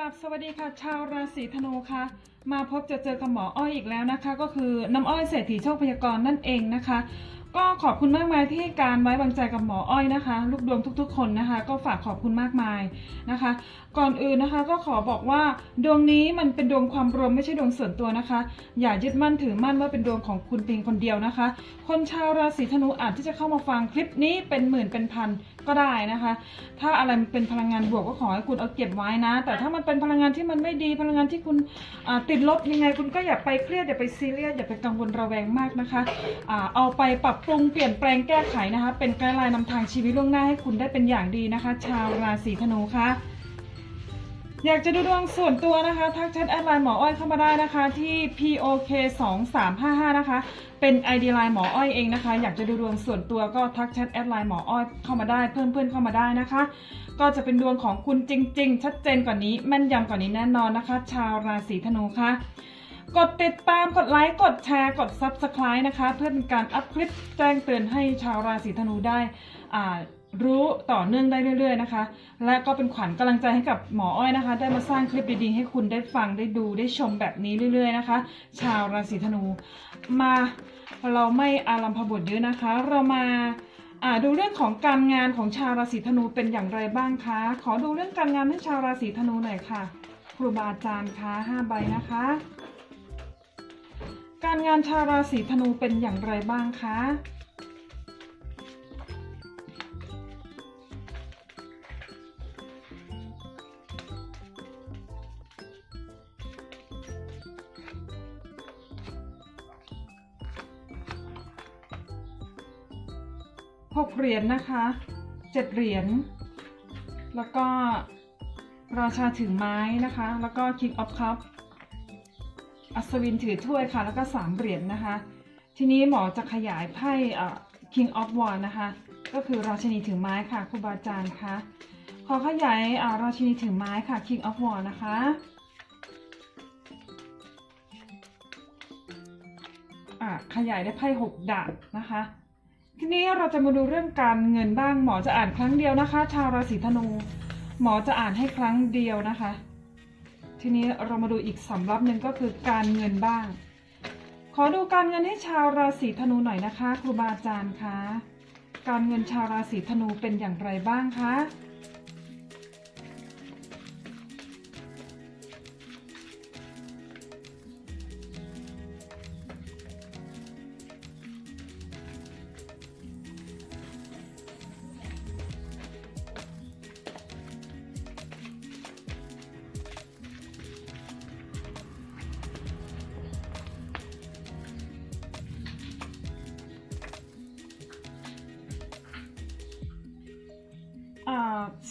ลับสวัสดีค่ะ ชาวราศีธนูค่ะ มาพบจะเจอกับหมออ้อยอีกแล้วนะคะ ก็คือน้ำอ้อยเศรษฐีโชคพยากรณ์นั่นเองนะคะ ก็ขอบคุณมากมายที่ให้การไว้วางใจกับหมออ้อยนะคะ ลูกดวงทุกๆ คนนะคะ ก็ฝากขอบคุณมากมายนะคะ ก่อนอื่นนะคะก็ขอบอกว่าดวงนี้มันเป็นดวงความรวมไม่ใช่ดวงส่วนตัวนะคะ อย่ายึดมั่นถือมั่นว่าเป็นดวงของคุณเพียงคนเดียวนะคะ คนชาวราศีธนูอาจที่จะเข้ามาฟังคลิปนี้เป็นหมื่นเป็นพันก็ได้นะคะ ถ้าอะไรมันเป็นพลังงานบวกก็ขอให้คุณเอาเก็บไว้นะ แต่ถ้ามันเป็นพลังงานที่มันไม่ดีพลังงานที่คุณติดลบยังไงคุณก็อย่าไปเครียดอย่าไปซีเรียสอย่าไปกังวลระแวงมากนะคะอ่าเอาไปปรับปรุงเปลี่ยนแปลงแก้ไขนะคะ เป็นไกด์ไลน์นำทางชีวิตล่วงหน้าให้คุณได้เป็นอย่างดีนะคะ ชาวราศีธนูค่ะ อยากจะดูดวงส่วนตัวนะคะ ทักแชทแอดไลน์หมออ้อยเข้ามาได้นะคะ ที่ POK 2 3 5 5นะคะ เป็น ID ไลน์หมออ้อยเองนะคะ อยากจะดูดวงส่วนตัวก็ทักแชทแอดไลน์หมออ้อยเข้ามาได้เพิ่มเพื่อนเข้ามาได้นะคะ ก็จะเป็นดวงของคุณจริง ๆ ชัดเจนกว่านี้แม่นยำกว่านี้แน่นอนนะคะ ชาวราศีธนูค่ะกดติดตามกดไลค์ กดแชร์ กด Subscribe นะคะ เพื่อเป็นการอัพคลิปแจ้งเตือนให้ชาวราศีธนูได้อ่า รู้ต่อเนื่องได้เรื่อย ๆ นะคะ และก็เป็นขวัญกำลังใจให้กับหมออ้อยนะคะ ได้มาสร้างคลิปดีๆ ให้คุณได้ฟังได้ดูได้ชมแบบนี้เรื่อย ๆ นะคะ ชาวราศีธนู มาเราไม่อารัมพบทเยอะนะคะ เรามาอ่าดูเรื่องของการงานของชาวราศีธนูเป็นอย่างไรบ้างคะ ขอดูเรื่องการงานให้ชาวราศีธนูหน่อยค่ะ ครูบาอาจารย์คะห้าใบนะคะ การงานชาวราศีธนูเป็นอย่างไรบ้างคะ หกเหรียญนะคะเจ็ดเหรียญ แล้วก็ราชาถือไม้นะคะ แล้วก็ King of Cup อัศวินถือถ้วยค่ะ แล้วก็สามเหรียญนะคะ ทีนี้หมอจะขยายไพ่เอ่อ King of w a n d นะคะ ก็คือราชินีถือไม้ค่ะครูบาอาจารย์คะขอขยายราชินีถือไม้ค่ะ King of w a n d นะคะอะขยายได้ไพ่หกดาบนะคะ ทีนี้เราจะมาดูเรื่องการเงินบ้าง หมอจะอ่านครั้งเดียวนะคะ ชาวราศีธนู หมอจะอ่านให้ครั้งเดียวนะคะ ทีนี้เรามาดูอีกสำรับหนึ่งก็คือการเงินบ้าง ขอดูการเงินให้ชาวราศีธนูหน่อยนะคะ ครูบาอาจารย์คะการเงินชาวราศีธนูเป็นอย่างไรบ้างคะ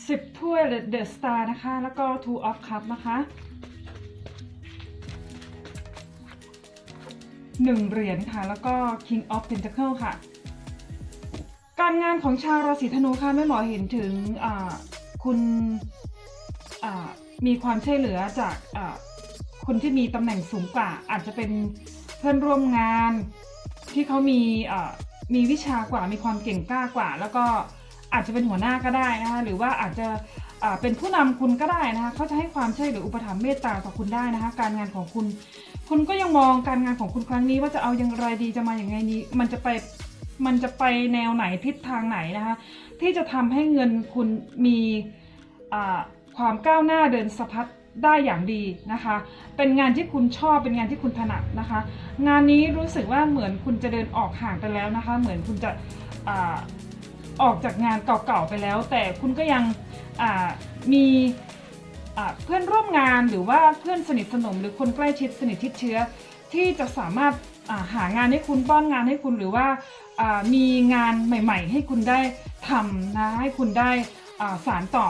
สิบถ้วยเดอะสตาร์นะคะ แล้วก็ two of cup นะคะหนึ่งเหรียญค่ะ แล้วก็ king of pentacle ค่ะ การงานของชาวราศีธนูค่ะแม่หมอเห็นถึงคุณมีความช่วยเหลือจากคนที่มีตำแหน่งสูงกว่า อาจจะเป็นเพื่อนร่วมงานที่เขามีมีวิชากว่ามีความเก่งกล้ากว่า แล้วก็ อาจจะเป็นหัวหน้าก็ได้นะคะหรือว่าอาจจะเป็นผู้นำคุณก็ได้นะคะเขาจะให้ความช่วยเหลืออุปถัมภ์เมตตาต่อคุณได้นะคะ การงานของคุณ คุณก็ยังมองการงานของคุณครั้งนี้ ว่าจะเอาอย่างไรดีจะมาอย่างไงนี้ มันจะไปมันจะไปแนวไหนทิศทางไหนนะคะ ที่จะทำให้เงินคุณมีความก้าวหน้าเดินสะพัดได้อย่างดีนะคะ เป็นงานที่คุณชอบเป็นงานที่คุณถนัดนะคะ งานนี้รู้สึกว่าเหมือนคุณจะเดินออกห่างไปแล้วนะคะ เหมือนคุณจะ ออกจากงานเก่าๆไปแล้ว แต่คุณก็ยังมีเพื่อนร่วมงานหรือว่าเพื่อนสนิทสนมหรือคนใกล้ชิดสนิทชิดเชื้อ ที่จะสามารถาหางานให้คุณป้อนงานให้คุณหรือว่าามีงานใหม่ ๆ ให้คุณได้ทำนะให้คุณได้าสารต่อ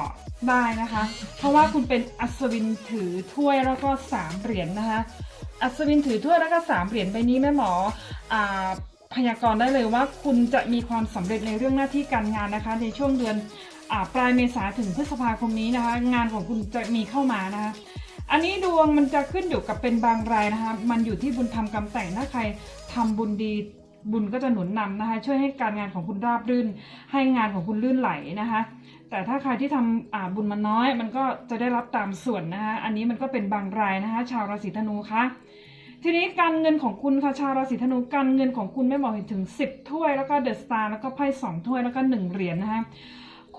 ได้นะคะ เพราะว่าคุณเป็นอัศวินถือถ้วยแล้วก็สามเหรียญนะคะอัศวินถือถ้วยแล้วก็สามเหรียญใบนี้แม่หมออ่า พยากรณ์ได้เลยว่าคุณจะมีความสำเร็จในเรื่องหน้าที่การงานนะคะ ในช่วงเดือนอปลายเมษาถึงพฤษภาคมนี้นะคะ งานของคุณจะมีเข้ามานะคะอันนี้ดวงมันจะขึ้นอยู่กับเป็นบางรายนะคะ มันอยู่ที่บุญทำกรรมแต่งถ้าใครทำบุญดีบุญก็จะหนุนนำนะคะ ช่วยให้การงานของคุณราบรื่น ให้งานของคุณลื่นไหลนะคะ แต่ถ้าใครที่ทำบุญมาน้อย มันก็จะได้รับตามส่วนนะคะ อันนี้มันก็เป็นบางรายนะคะ ชาวราศีธนูคะ ทีนี้การเงินของคุณค่ะชาวราศีธนูการเงินของคุณไม่บอกเห็นถึง 10 ถ้วย แล้วก็เดอะสตาร์แล้วก็ไพ่สองถ้วยแล้วก็หนึ่งเหรียญนะคะ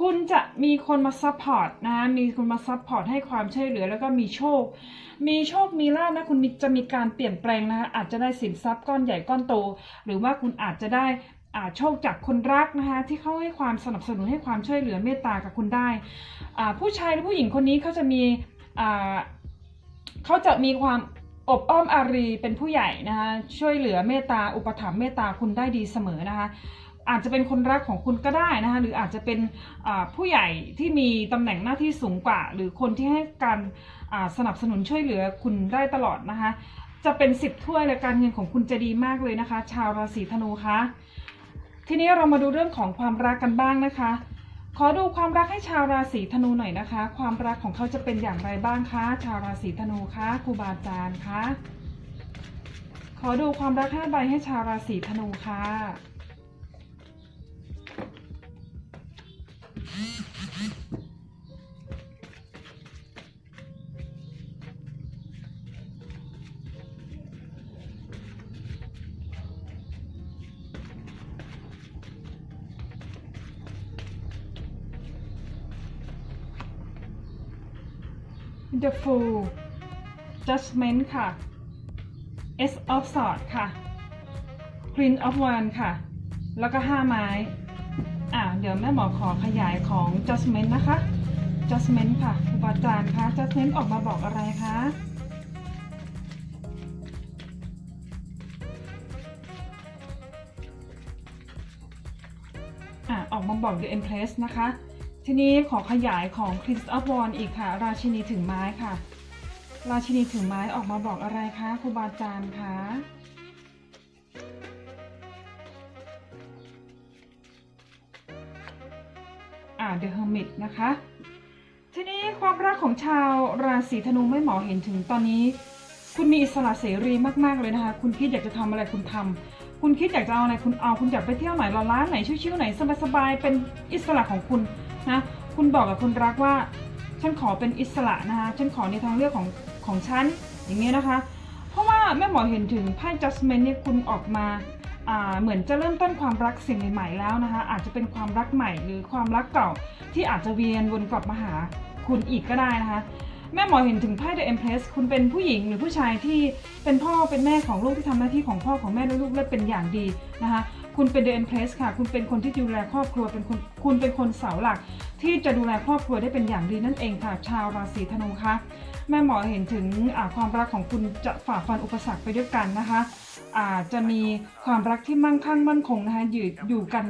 คุณจะมีคนมาซัพพอร์ตนะคะมีคนมาซัพพอร์ตให้ความช่วยเหลือแล้วก็มีโชค มีโชค มีลาภนะ คุณมีจะมีการเปลี่ยนแปลงนะคะ อาจจะได้สินทรัพย์ก้อนใหญ่ก้อนโต หรือว่าคุณอาจจะได้อ่าโชคจากคนรักนะคะที่เขาให้ความสนับสนุนให้ความช่วยเหลือเมตตากับคุณได้อ่าผู้ชายหรือผู้หญิงคนนี้เขาจะมีอ่าเขาจะมีความ อบอ้อมอารีเป็นผู้ใหญ่นะคะช่วยเหลือเมตตาอุปถัมภ์เมตตาคุณได้ดีเสมอนะคะอาจจะเป็นคนรักของคุณก็ได้นะคะหรืออาจจะเป็นผู้ใหญ่ที่มีตำแหน่งหน้าที่สูงกว่า หรือคนที่ให้การสนับสนุนช่วยเหลือคุณได้ตลอดนะคะจะเป็นสิบถ้วยและการเงินของคุณจะดีมากเลยนะคะ ชาวราศีธนูคะทีนี้เรามาดูเรื่องของความรักกันบ้างนะคะ ขอดูความรักให้ชาวราศีธนูหน่อยนะคะ ความรักของเขาจะเป็นอย่างไรบ้างคะ ชาวราศีธนูคะครูบาอาจารย์คะขอดูความรักห้าใบให้ชาวราศีธนูค่ะ The Fool Judgment ค่ะ S of Swords ค่ะ Queen of Wands ค่ะ แล้วก็ 5 ไม้ อ่าเดี๋ยวแม่หมอขอขยายของ Judgment นะคะ Judgment ค่ะครูบาอาจารย์คะ Judgment ออกมาบอกอะไรคะอะออกมาบอก The Empress นะคะ ทีนี้ขอขยายของ Prince of w a n อีกค่ะ ราชินีถึงไม้ค่ะ ราชินีถึงไม้ออกมาบอกอะไรคะครูบาอาจารย์คะอ่า The Hermit นะคะ ทีนี้ความรักของชาวราศีธนูไม่หมอเห็นถึงตอนนี้ คุณมีอิสระเสรีมากๆเลยนะคะ คุณคิดอยากจะทำอะไรคุณทำคุณคิดอยากจะเอาอะไรคุณเอา คุณอยากไปเที่ยวไหนเราร้านไหนชิวๆไหนสบายๆเป็นอิสระของคุณ นะคุณบอกกับคนรักว่า ฉันขอเป็นอิสระนะคะ ฉันขอในทางเลือกของของฉันอย่างเงี้ยนะคะ เพราะว่าแม่หมอเห็นถึงไพ่ judgment เนี่ยคุณออกมาเหมือนจะเริ่มต้นความรักสิ่งใหม่ๆแล้วนะคะ อาจจะเป็นความรักใหม่หรือความรักเก่าที่อาจจะเวียนวนกลับมาหาคุณอีกก็ได้นะคะ แม่หมอเห็นถึงไพ่ The Empress คุณเป็นผู้หญิงหรือผู้ชายที่เป็นพ่อเป็นแม่ของลูกที่ทำหน้าที่ของพ่อของแม่และลูกได้เป็นอย่างดีนะคะ คุณเป็น The Empress ค่ะ คุณเป็นคนที่ดูแลครอบครัวเป็นคนคุณเป็นคนเสาหลัก ที่จะดูแลครอบครัวได้เป็นอย่างดีนั่นเองค่ะ ชาวราศีธนูคะแม่หมอเห็นถึงความรักของคุณจะฝ่าฟันอุปสรรคไปด้วยกันนะคะอาจะมีความรักที่มั่งคั่งมั่นคงนะคะอยู่อยู่กัน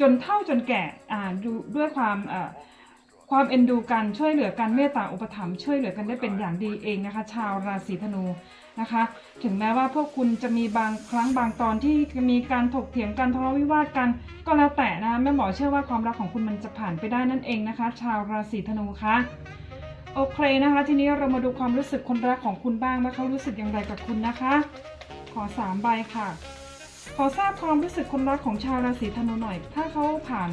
จนเท่าจนแก่อ่าดูด้วยความอ่า ความเอ็นดูกันช่วยเหลือกันเมตตาอุปถัมภ์ช่วยเหลือกันได้เป็นอย่างดีเองนะคะ ชาวราศีธนูนะคะ ถึงแม้ว่าพวกคุณจะมีบางครั้งบางตอนที่มีการถกเถียงกันทะเลาะวิวาทกัน ก็แล้วแต่นะคะแม่หมอเชื่อว่าความรักของคุณมันจะผ่านไปได้นั่นเองนะคะ ชาวราศีธนูคะโอเคนะคะ ทีนี้เรามาดูความรู้สึกคนรักของคุณบ้างว่าเขารู้สึกอย่างไรกับคุณนะคะ ขอสามใบค่ะ ขอทราบความรู้สึกคนรักของชาวราศีธนูหน่อย ถ้าเขาผ่าน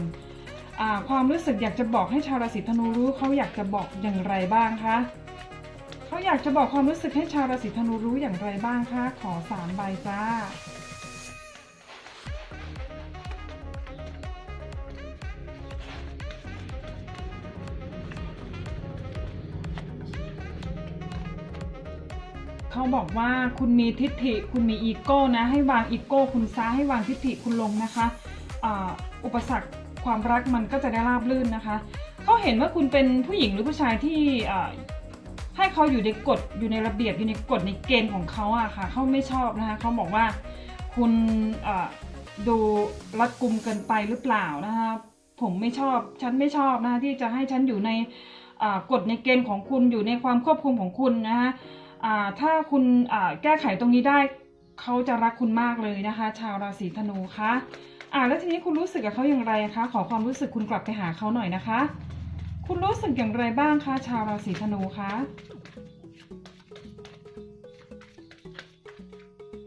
ความรู้สึกอยากจะบอกให้ชาวราศีธนูรู้เขาอยากจะบอกอย่างไรบ้างคะเขาอยากจะบอกความรู้สึกให้ชาวราศีธนูรู้อย่างไรบ้างคะขอสามใบจ้าเขาบอกว่าคุณมีทิฏฐิคุณมีอีโก้นะ ให้วางอีโก้คุณซะให้วางทิฏฐิคุณลงนะคะอ่าอุปสรรค ความรักมันก็จะได้ราบรื่นนะคะ เขาเห็นว่าคุณเป็นผู้หญิงหรือผู้ชายที่ให้เขาอยู่ในกฎอยู่ในระเบียบอยู่ในกฎในเกณฑ์ของเขาอะค่ะเขาไม่ชอบนะคะเขาบอกว่าคุณดูรัดกุมเกินไปหรือเปล่านะคะผมไม่ชอบฉันไม่ชอบนะคะที่จะให้ฉันอยู่ในกฎในเกณฑ์ของคุณอยู่ในความควบคุมของคุณนะคะถ้าคุณแก้ไขตรงนี้ได้เขาจะรักคุณมากเลยนะคะ ชาวราศีธนูคะ อ่าแล้วทีนี้คุณรู้สึกกับเขาอย่างไรคะ ขอความรู้สึกคุณกลับไปหาเขาหน่อยนะคะ คุณรู้สึกอย่างไรบ้างคะชาวราศีธนูคะ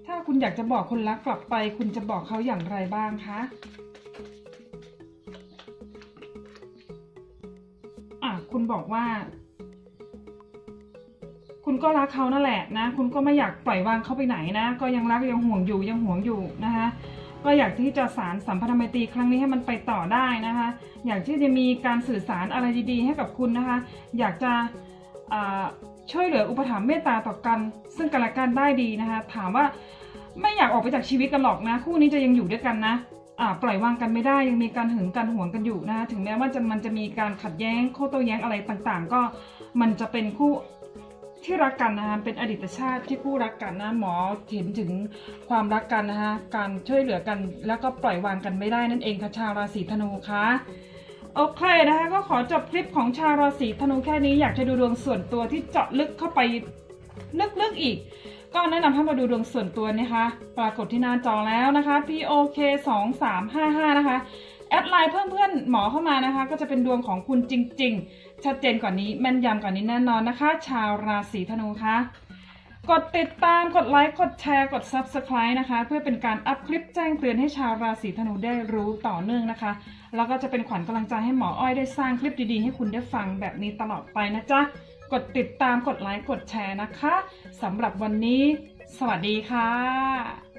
ถ้าคุณอยากจะบอกคนรักกลับไป คุณจะบอกเขาอย่างไรบ้างคะคุณบอกว่าคุณก็รักเขานั่นแหละนะ คุณก็ไม่อยากปล่อยวางเขาไปไหนนะ ก็ยังรักยังห่วงอยู่ยังห่วงอยู่นะคะ ก็อยากที่จะสารสัมพันธไมตรีครั้งนี้ให้มันไปต่อได้นะคะ อยากที่จะมีการสื่อสารอะไรดีๆ ให้กับคุณนะคะ อยากจะช่วยเหลืออุปถัมภ์เมตตาต่อกัน ซึ่งกันและกันได้ดีนะคะ ถามว่าไม่อยากออกไปจากชีวิตกันหรอกนะ คู่นี้จะยังอยู่ด้วยกันนะปล่อยวางกันไม่ได้ยังมีการหึงกันห่วงกันอยู่นะคะถึงแม้ว่าจะมันจะมีการขัดแย้ง โค้โต้แย้งอะไรต่างๆ ก็มันจะเป็นคู่ ที่รักกันนะคะเป็นอดีตชาติที่คู่รักกันนะหมอเห็นถึงความรักกันนะคะการช่วยเหลือกันแล้วก็ปล่อยวางกันไม่ได้นั่นเองค่ะชาวราศีธนูคะโอเคนะคะก็ขอจบคลิปของชาวราศีธนูแค่นี้อยากจะดูดวงส่วนตัวที่เจาะลึกเข้าไปลึกๆอีก ก็แนะนำให้มาดูดวงส่วนตัวนะคะ ปรากฏที่หน้าจอแล้วนะคะ POK 2 3 5 5นะคะแอดไลน์เพิ่มเพื่อนหมอเข้ามานะคะ ก็จะเป็นดวงของคุณจริง ๆ ชัดเจนกว่านี้แม่นยำกว่านี้แน่นอนนะคะ ชาวราศีธนูคะกดติดตามกดไลค์กดแชร์กด Subscribe นะคะ เพื่อเป็นการอัพคลิปแจ้งเตือนให้ชาวราศีธนูได้รู้ต่อเนื่องนะคะ แล้วก็จะเป็นขวัญกำลังใจให้หมออ้อยได้สร้างคลิปดีๆ ให้คุณได้ฟังแบบนี้ตลอดไปนะจ๊ะ กดติดตามกดไลค์กดแชร์นะคะสำหรับวันนี้ สวัสดีค่ะ